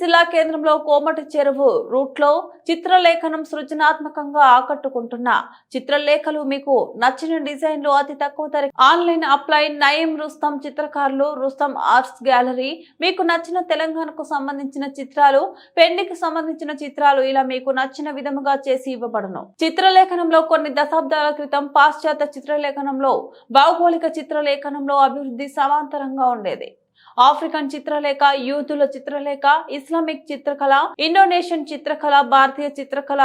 జిల్లా కేంద్రంలో కోమటి చెరువు రూట్లో చిత్రలేఖనం సృజనాత్మకంగా ఆకట్టుకుంటున్న. చిత్రలేఖలు మీకు నచ్చిన డిజైన్లు అతి తక్కువ ధర. ఆన్లైన్ అప్లై నయం రుస్తం చిత్రకారులు రుస్తం ఆర్ట్స్ గ్యాలరీ మీకు నచ్చిన తెలంగాణకు సంబంధించిన చిత్రాలు పెండికి సంబంధించిన చిత్రాలు ఇలా మీకు నచ్చిన విధముగా చేసి ఇవ్వబడను. చిత్రలేఖనంలో కొన్ని దశాబ్దాల క్రితం పాశ్చాత్య చిత్రలేఖనంలో భౌగోళిక చిత్రలేఖనంలో అభివృద్ధి సమాంతరంగా ఉండేది. ఆఫ్రికన్ చిత్రలేఖ యూదుల చిత్రలేఖ ఇస్లామిక్ చిత్రకళ ఇండోనేషియన్ చిత్రకళ భారతీయ చిత్రకళ.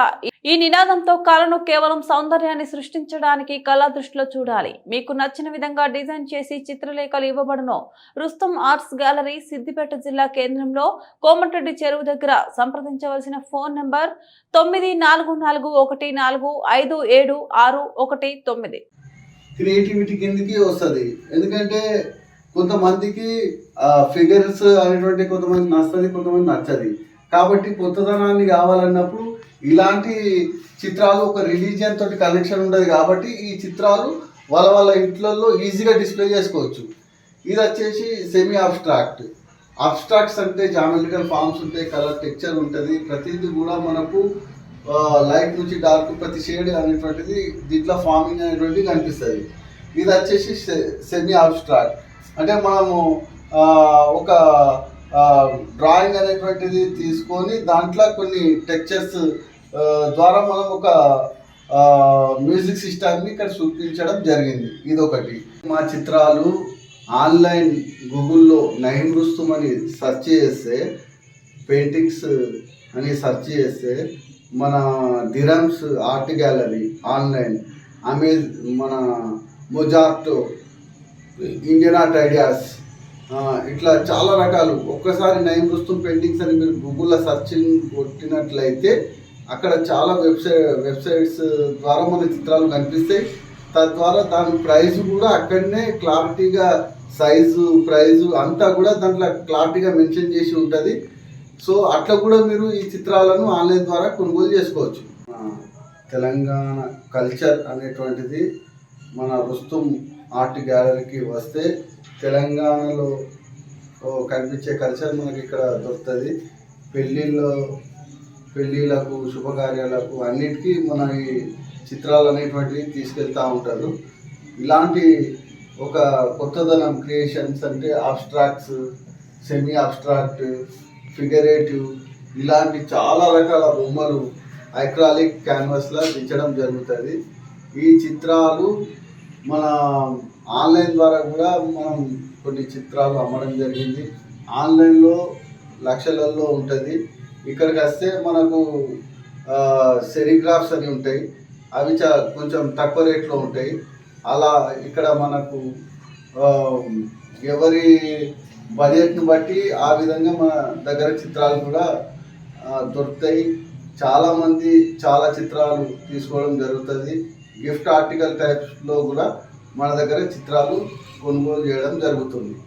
ఈ నినాదంతో కళను కేవలం సౌందర్యాన్ని సృష్టించడానికి కళా దృష్టిలో చూడాలి. మీకు నచ్చిన విధంగా డిజైన్ చేసి చిత్రలేఖలు ఇవ్వబడును. రుస్తం ఆర్ట్స్ గ్యాలరీ సిద్దిపేట జిల్లా కేంద్రంలో కోమటిరెడ్డి చెరువు దగ్గర సంప్రదించవలసిన ఫోన్ నెంబర్ తొమ్మిది నాలుగు నాలుగు ఒకటి నాలుగు ఐదు ఏడు ఆరు ఒకటి తొమ్మిది. క్రియేటివిటీ కిందకి వస్తుంది? ఎందుకంటే కొంతమందికి ఫిగర్స్ అనేటువంటి కొంతమంది నచ్చది కొంతమంది నచ్చది. కాబట్టి కొత్తదనాన్ని కావాలన్నప్పుడు ఇలాంటి చిత్రాలు ఒక రిలీజియన్ తోటి కనెక్షన్ ఉండదు కాబట్టి ఈ చిత్రాలు వాళ్ళ వాళ్ళ ఇంట్లలో ఈజీగా డిస్ప్లే చేసుకోవచ్చు. ఇది వచ్చేసి సెమీ అబ్స్ట్రాక్ట్ అబ్స్ట్రాక్ట్స్ అంటే జామెట్రికల్ ఫార్మ్స్ ఉంటాయి కలర్ టెక్చర్ ఉంటుంది. ప్రతిదీ కూడా మనకు లైట్ నుంచి డార్క్ ప్రతి షేడ్ అనేటువంటిది దీంట్లో ఫార్మింగ్ అనేటువంటిది కనిపిస్తుంది. ఇది వచ్చేసి సెమీ అబ్స్ట్రాక్ట్ అంటే మనము ఒక డ్రాయింగ్ అనేటువంటిది తీసుకొని దాంట్లో కొన్ని టెక్చర్స్ ద్వారా మనం ఒక మ్యూజిక్ సిస్టమ్ని ఇక్కడ చూపించడం జరిగింది. ఇది ఒకటి మా చిత్రాలు ఆన్లైన్ గూగుల్లో నహిం రుస్తుం అని సెర్చ్ చేస్తే పెయింటింగ్స్ అని సెర్చ్ చేస్తే మన దిరమ్స్ ఆర్ట్ గ్యాలరీ ఆన్లైన్ అమేజ్ మన మొజార్టో ఇండియన్ ఆర్ట్ ఐడియాస్ ఇట్లా చాలా రకాలు. ఒక్కసారి నైన్ రుస్తుం పెయింటింగ్స్ అని మీరు గూగుల్లో సర్చింగ్ కొట్టినట్లయితే అక్కడ చాలా వెబ్సైట్ వెబ్సైట్స్ ద్వారా మన చిత్రాలు కనిపిస్తాయి. తద్వారా దాని ప్రైస్ కూడా అక్కడనే క్లారిటీగా సైజు ప్రైజు అంతా కూడా దాంట్లో క్లారిటీగా మెన్షన్ చేసి ఉంటుంది. సో అట్లా కూడా మీరు ఈ చిత్రాలను ఆన్లైన్ ద్వారా కొనుగోలు చేసుకోవచ్చు. తెలంగాణ కల్చర్ అనేటువంటిది మన రుస్తుం ఆర్ట్ గ్యాలరీకి వస్తే తెలంగాణలో కనిపించే కల్చర్ మనకి ఇక్కడ దొరుకుతుంది. పెళ్ళిళ్ళలో పెళ్ళిళ్ళకు శుభకార్యాలకు అన్నిటికీ మన ఈ చిత్రాలు అనేటువంటివి తీసుకెళ్తూ ఉంటారు. ఇలాంటి ఒక కొత్తదనం క్రియేషన్స్ అంటే అబ్స్ట్రాక్ట్స్ సెమీ అబ్స్ట్రాక్ట్ ఫిగరేటివ్ ఇలాంటి చాలా రకాల బొమ్మలు ఐక్రాలిక్ క్యాన్వాస్లో దించడం జరుగుతుంది. ఈ చిత్రాలు మన ఆన్లైన్ ద్వారా కూడా మనం కొన్ని చిత్రాలు అమ్మడం జరిగింది. ఆన్లైన్లో లక్షలలో ఉంటుంది. ఇక్కడికి వస్తే మనకు సెరిగ్రాఫ్స్ అని ఉంటాయి. అవి చా కొంచెం తక్కువ రేట్లో ఉంటాయి. అలా ఇక్కడ మనకు ఎవరి బడ్జెట్ని బట్టి ఆ విధంగా మన దగ్గర చిత్రాలు కూడా దొరుకుతాయి. చాలామంది చాలా చిత్రాలు తీసుకోవడం జరుగుతుంది. గిఫ్ట్ ఆర్టికల్ టైప్స్లో కూడా మన దగ్గర చిత్రాలు కొనుగోలు చేయడం జరుగుతుంది.